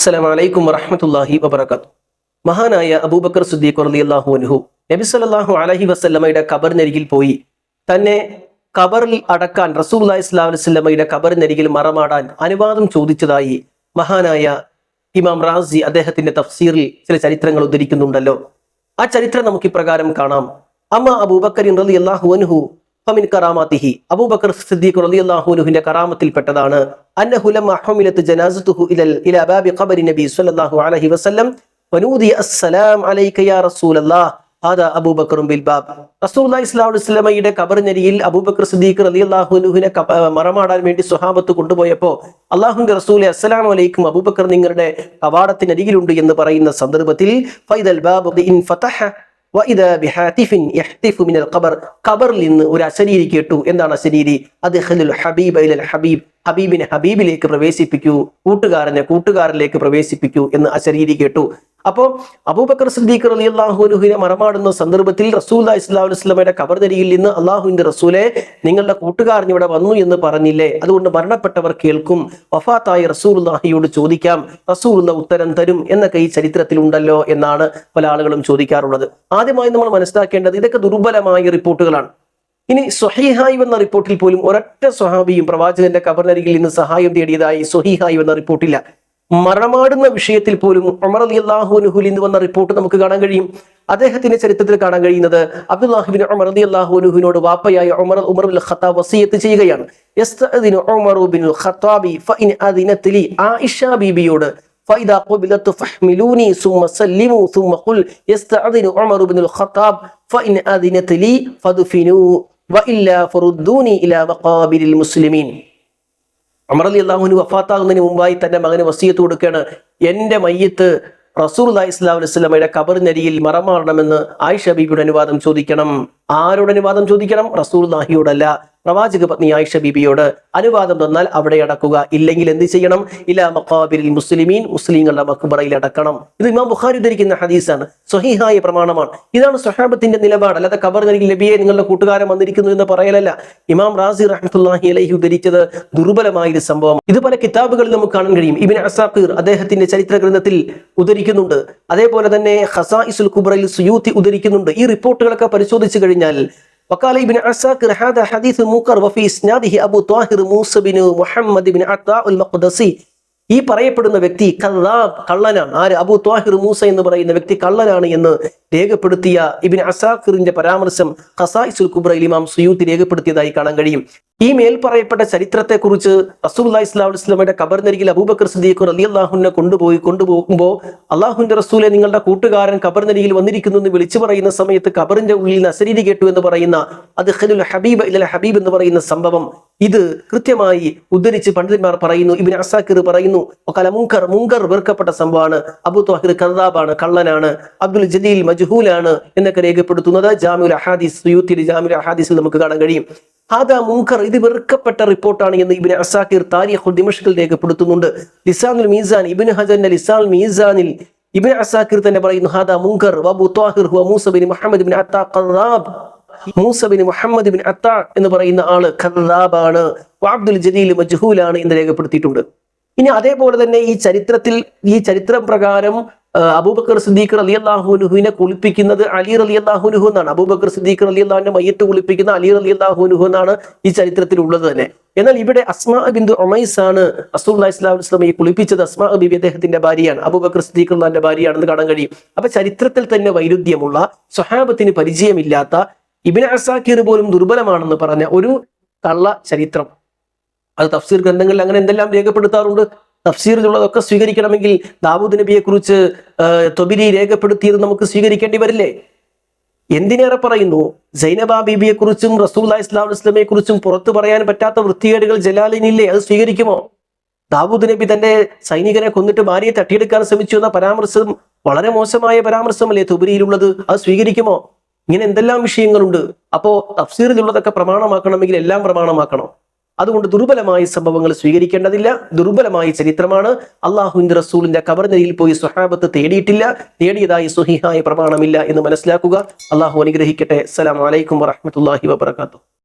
അസ്സലാമു അലൈക്കും വറഹ്മത്തുള്ളാഹി വബറകാത്തു മഹാനായ അബൂബക്കർ സുദ്ദീഖ് റളിയല്ലാഹു അനുഹു നബി സല്ലല്ലാഹു അലഹി വസല്ലമയുടെ ഖബറിനരികിൽ പോയി. തന്നെ ഖബറിൽ അടക്കാൻ സ്വല്ലല്ലാഹു അലൈഹി വസല്ലമയുടെ ഖബറിനരികിൽ മറമാടാൻ അനുവാദം ചോദിച്ചതായി മഹാനായ ഇമാം റാസി അദ്ദേഹത്തിന്റെ തഫ്സീറിൽ ചില ചരിത്രങ്ങൾ ഉദ്ധരിക്കുന്നുണ്ടല്ലോ. ആ ചരിത്രം നമുക്ക് ഇപ്രകാരം കാണാം. അമ്മ അബൂബക്കറിൻ റളിയല്ലാഹു അൻഹു ഫമിൻ കറാമാത്തിഹി. അബൂബക്കർ സിദ്ദീഖ് റളിയല്ലാഹു അൻഹുവിന്റെ കറാമത്തിൽപ്പെട്ടതാണ്. അന്നഹു ലമ്മ ഹുമിലത്ത് ജനാസത്തുഹു ഇലൽ ഇലാ ബാബി ഖബരി നബി സ്വല്ലല്ലാഹു അലൈഹി വസല്ലം വനൂദി അസ്സലാം അലൈക യാ റസൂലല്ലാഹ് ഹാദാ അബൂബക്കറും ബിൽ ബാബ്. റസൂലുള്ളാഹി സ്വല്ലല്ലാഹു അലൈഹി വസല്ലമയുടെ ഖബറിനരിയിൽ അബൂബക്കർ സിദ്ദീഖ് റളിയല്ലാഹു അൻഹുവിനെ കബ- ആ, മറമാടാൻ വേണ്ടി സ്വഹാബത്ത് കൊണ്ടുപോയപ്പോൾ അള്ളാഹുവിന്റെ റസൂലെ അസ്സലാമു അലൈക്കും അബൂബക്കർ നിങ്ങളുടെ കവാടത്തിനരികിലുണ്ട് എന്ന് പറയുന്ന സന്ദർഭത്തിൽ ഫൈദൽ ബാബ് ഇൻ ഫതഹ മിനൽ ഖബർ. ഖബറിൽ നിന്ന് ഒരു അശരീരി കേട്ടു. എന്താണ് അശരീരി അത് ഹബീബ് ഇലൽ ഹബീബ്. ഹബീബിനെ ഹബീബിലേക്ക് പ്രവേശിപ്പിക്കൂ. കൂട്ടുകാരനെ കൂട്ടുകാരിലേക്ക് പ്രവേശിപ്പിക്കൂ എന്ന് അശരീരി കേട്ടു. അപ്പോ അബൂബക്കർ സിദ്ദീഖ് അലി അള്ളാഹുനുഹിനെ മറമാടുന്ന സന്ദർഭത്തിൽ റസൂലുള്ളാഹി സ്വല്ലല്ലാഹു അലൈഹി വസല്ലമയുടെ ഖബർദരിയിൽ നിന്ന് അള്ളാഹുവിന്റെ റസൂലെ നിങ്ങളുടെ കൂട്ടുകാരൻ ഇവിടെ വന്നു എന്ന് പറഞ്ഞില്ലേ? അതുകൊണ്ട് മരണപ്പെട്ടവർ കേൾക്കും. വഫാത്തായി റസൂലുള്ളാഹിയോട് ചോദിക്കാം റസൂലുള്ള ഉത്തരം തരും എന്നൊക്കെ ഈ ചരിത്രത്തിൽ ഉണ്ടല്ലോ എന്നാണ് പല ആളുകളും ചോദിക്കാറുള്ളത്. ആദ്യമായി നമ്മൾ മനസ്സിലാക്കേണ്ടത് ഇതൊക്കെ ദുർബലമായ റിപ്പോർട്ടുകളാണ്. ഇനി സ്വഹീഹായി എന്ന റിപ്പോർട്ടിൽ പോലും ഒരൊറ്റ സ്വഹാബിയും പ്രവാചകന്റെ കബറിനരികിൽ നിന്ന് സഹായം തേടിയതായി സ്വഹീഹായി എന്ന റിപ്പോർട്ടില്ല. മറമാടുന്ന വിഷയത്തിൽ പോലും ഉമർ അലി അള്ളാഹുനുഹുൽ എന്ന് വന്ന റിപ്പോർട്ട് നമുക്ക് കാണാൻ കഴിയും അദ്ദേഹത്തിന്റെ ചരിത്രത്തിൽ കാണാൻ കഴിയുന്നത് അബ്ദുല്ലാഹിബിൻ Umar Ali അള്ളാഹുനുഹുവിനോട് വാപ്പയായ Umar Umar bin Khattab വസിയത്ത് ചെയ്യുകയാണ് യസ്തഅദിനു ഉമറു ബിൻ ഖത്താബി ഫഇൻ അദിനത് ലി ആയിഷ ബീബിയോട് فإذا قبلت فاحملوني ثم سلموا ثم قل يستأذن عمر بن الخطاب فإن أذنت لي فدفنوا وإلا فردوني إلى مقابر المسلمين അമർ അലി അള്ളാഹുവിന് വഫാത്താകുന്നതിന് മുമ്പായി തന്റെ മകന് വസീയത്ത് കൊടുക്കുകയാണ്. എന്റെ മയ്യത്ത് റസൂർ അലൈഹി ഇസ്ലാം അലൈഹി സ്വലമയുടെ കബറിനരിയിൽ മറമാറണമെന്ന് ആയിഷ ബീബിയുടെ അനുവാദം ചോദിക്കണം. ആരോട് അനുവാദം ചോദിക്കണം? റസൂർ നാഹിയോടല്ല പ്രവാചക പത്നി ആയിഷ ബിബിയോട് അനുവാദം തന്നാൽ അവിടെ അടക്കുക. ഇല്ലെങ്കിൽ എന്ത് ചെയ്യണം? ഇലാ മക്കാബിരിൽ മുസ്ലിമീൻ മുസ്ലിങ്ങളുടെ മക്ബറയിൽ അടക്കണം. ഇത് ഇമാം ബുഖാരി ഉദ്ധരിക്കുന്ന ഹദീസാണ്. സ്വഹീഹായ പ്രമാണമാണ്. ഇതാണ് സ്വഹാബത്തിന്റെ നിലപാട്. അല്ലാതെ കബർ നൽകി ലബിയെ നിങ്ങളുടെ കൂട്ടുകാരൻ വന്നിരിക്കുന്നു എന്ന് പറയലല്ല. ഇമാം റാസി റഹ്മത്തുല്ലാഹി അലഹി ഉദ്ധരിച്ചത് ദുർബലമായ ഒരു സംഭവം ഇത് പല കിതാബുകളിൽ നമുക്ക് കാണാൻ കഴിയും. ഇബിൻ അസാഖീർ അദ്ദേഹത്തിന്റെ ചരിത്ര ഗ്രന്ഥത്തിൽ ഉദ്ധരിക്കുന്നുണ്ട്. അതേപോലെ തന്നെ ഹസാ ഇസുൽ കുബ്രയിൽ സുയൂത്തി ഉദ്ധരിക്കുന്നുണ്ട്. ഈ റിപ്പോർട്ടുകളൊക്കെ പരിശോധിച്ചു കഴിഞ്ഞാൽ وقال ابن عساكر هذا حديث منكر وفي اسناده ابو طاهر موسى بن محمد بن عطاء المقدسي ഈ പറയപ്പെടുന്ന വ്യക്തി കള്ളാബ് കള്ളനാണ് ആര് അബു ത്വാഹിർ മൂസ എന്ന് പറയുന്ന വ്യക്തി കള്ളനാണ് എന്ന് രേഖപ്പെടുത്തിയ ഇബിൻ അസാഖിറിന്റെ പരാമർശം ഖസായിസുൽ കുബ്രയിൽ ഇമാം സുയൂത്തി രേഖപ്പെടുത്തിയതായി കാണാൻ കഴിയും ഈ മേൽ പറയപ്പെട്ട ചരിത്രത്തെ കുറിച്ച് റസൂലുള്ളാഹി സ്വല്ലല്ലാഹു അലൈഹി വസല്ലമയുടെ കബറിനരികിൽ അബൂബക്കർ സദീഖ് അലി അള്ളാഹുനെ കൊണ്ടുപോയി കൊണ്ടുപോകുമ്പോൾ അള്ളാഹുവിന്റെ റസൂലെ നിങ്ങളുടെ കൂട്ടുകാരൻ കബറിനരികിൽ വന്നിരിക്കുന്നു എന്ന് വിളിച്ചു പറയുന്ന സമയത്ത് കബറിന്റെ ഉള്ളിൽ നസരീതി കേട്ടു എന്ന് പറയുന്ന അത് ഹലുൽ ഹബീബ് ഇലൽ ഹബീബ് എന്ന് പറയുന്ന സംഭവം ഇത് കൃത്യമായി ഉദ്ധരിച്ച് പണ്ഡിതന്മാർ പറയുന്നു ഇബിൻ അസാക്കിർ പറയുന്നു മുങ്കർ മുങ്കർ വെറുക്കപ്പെട്ട സംഭവമാണ് അബു ത്വാഹിർ കർദാബാണ് കള്ളനാണ് അബ്ദുൽ ജലീൽ മജ്ഹൂലാണ് എന്നൊക്കെ രേഖപ്പെടുത്തുന്നത് ജാമുൽ അഹാദിസ് യൂത്തിൽ ജാമുൽ അഹാദീസിൽ നമുക്ക് കാണാൻ കഴിയും. ഹാദാ മുങ്കർ ഇത് വെറുക്കപ്പെട്ട റിപ്പോർട്ടാണ് എന്ന് ഇബിൻ അസാക്കിർ താരിഖുൽ ദിമഷ്കിൽ രേഖപ്പെടുത്തുന്നുണ്ട്. ലിസാനുൽ മീസാൻ ഇബിൻ ഹജറിന്റെ ലിസാൻ മീസാനിൽ ഇബിൻ അസാക്കിർ തന്നെ പറയുന്നു ഹാദാ മുങ്കർ വബു ത്വാഹിർ ഹുവ Musa bin Muhammad bin Atta Kharab. Musa bin Muhammad bin Atta എന്ന് പറയുന്ന ആൾ ഖറാബാണ് അബ്ദുൽ ജലീൽ മജ്ഹൂലാണ് എന്ന് രേഖപ്പെടുത്തിയിട്ടുണ്ട്. ഇനി അതേപോലെ തന്നെ ഈ ചരിത്രത്തിൽ ഈ ചരിത്രം പ്രകാരം അബൂബക്കർ സിദ്ദീഖ് അലി അള്ളാഹുനുഹുവിനെ കുളിപ്പിക്കുന്നത് അലി അലി അള്ളാഹുനുഹു എന്നാണ്. അബൂബക്കർ സിദ്ദീഖ് അലി അള്ളാഹുവിന്റെ മയ്യത്ത് കുളിപ്പിക്കുന്ന അലി അലി അള്ളാഹുനുഹു എന്നാണ് ഈ ചരിത്രത്തിൽ ഉള്ളത് തന്നെ. എന്നാൽ ഇവിടെ അസ്മാ ബിന്ദു ഒമൈസ് ആണ് അസൂൽ ഇസ്ലാം ഈ കുളിപ്പിച്ചത്. അസ്മാ ബിബി അദ്ദേഹത്തിന്റെ ഭാര്യയാണ്. അബൂബക്കർ സിദ്ദീഖ് അള്ളാഹിന്റെ ഭാര്യയാണെന്ന് കാണാൻ കഴിയും. അപ്പൊ ചരിത്രത്തിൽ തന്നെ വൈരുദ്ധ്യമുള്ള സ്വഹാബത്തിന് പരിചയമില്ലാത്ത ഇബിൻ അസാക്കിർ പോലും ദുർബലമാണെന്ന് പറഞ്ഞ ഒരു കള്ള ചരിത്രം. അത് തഫ്സീർ ഗ്രന്ഥങ്ങളിൽ അങ്ങനെ എന്തെല്ലാം രേഖപ്പെടുത്താറുണ്ട്? തഫ്സീറിലുള്ളതൊക്കെ സ്വീകരിക്കണമെങ്കിൽ ദാവൂദ് നബിയെ കുറിച്ച് തൊബിരി രേഖപ്പെടുത്തിയത് നമുക്ക് സ്വീകരിക്കേണ്ടി വരില്ലേ? എന്തിനേറെ പറയുന്നു? സൈനബ ബീബിയെ കുറിച്ചും റസൂൽ ഇസ്ലാം ഇസ്ലാമിയെ കുറിച്ചും പുറത്തു പറയാൻ പറ്റാത്ത വൃത്തികേടുകൾ ജലാലിനില്ലേ? അത് സ്വീകരിക്കുമോ? ദാവൂദ് നബി തന്റെ സൈനികനെ കൊന്നിട്ട് ഭാര്യയെ തട്ടിയെടുക്കാൻ ശ്രമിച്ചു എന്ന പരാമർശം വളരെ മോശമായ പരാമർശമല്ലേ തുബരിയിലുള്ളത്? അത് സ്വീകരിക്കുമോ? ഇങ്ങനെ എന്തെല്ലാം വിഷയങ്ങളുണ്ട്? അപ്പോ തഫ്സീറിലുള്ളതൊക്കെ പ്രമാണമാക്കണമെങ്കിൽ എല്ലാം പ്രമാണമാക്കണം. അതുകൊണ്ട് ദുർബലമായ സംഭവങ്ങൾ സ്വീകരിക്കേണ്ടതില്ല. ദുർബലമായ ചരിത്രമാണ്. അള്ളാഹുവിന്റെ റസൂലിന്റെ കബറിനരിയിൽ പോയി സ്വഹാബത്ത് തേടിയിട്ടില്ല. തേടിയതായി സുഹിഹായ പ്രമാണമില്ല എന്ന് മനസ്സിലാക്കുക. അള്ളാഹു അനുഗ്രഹിക്കട്ടെ. അസ്സലാം വലൈക്കും വറഹ്മത്തുള്ളാഹി വബറകാതുഹു.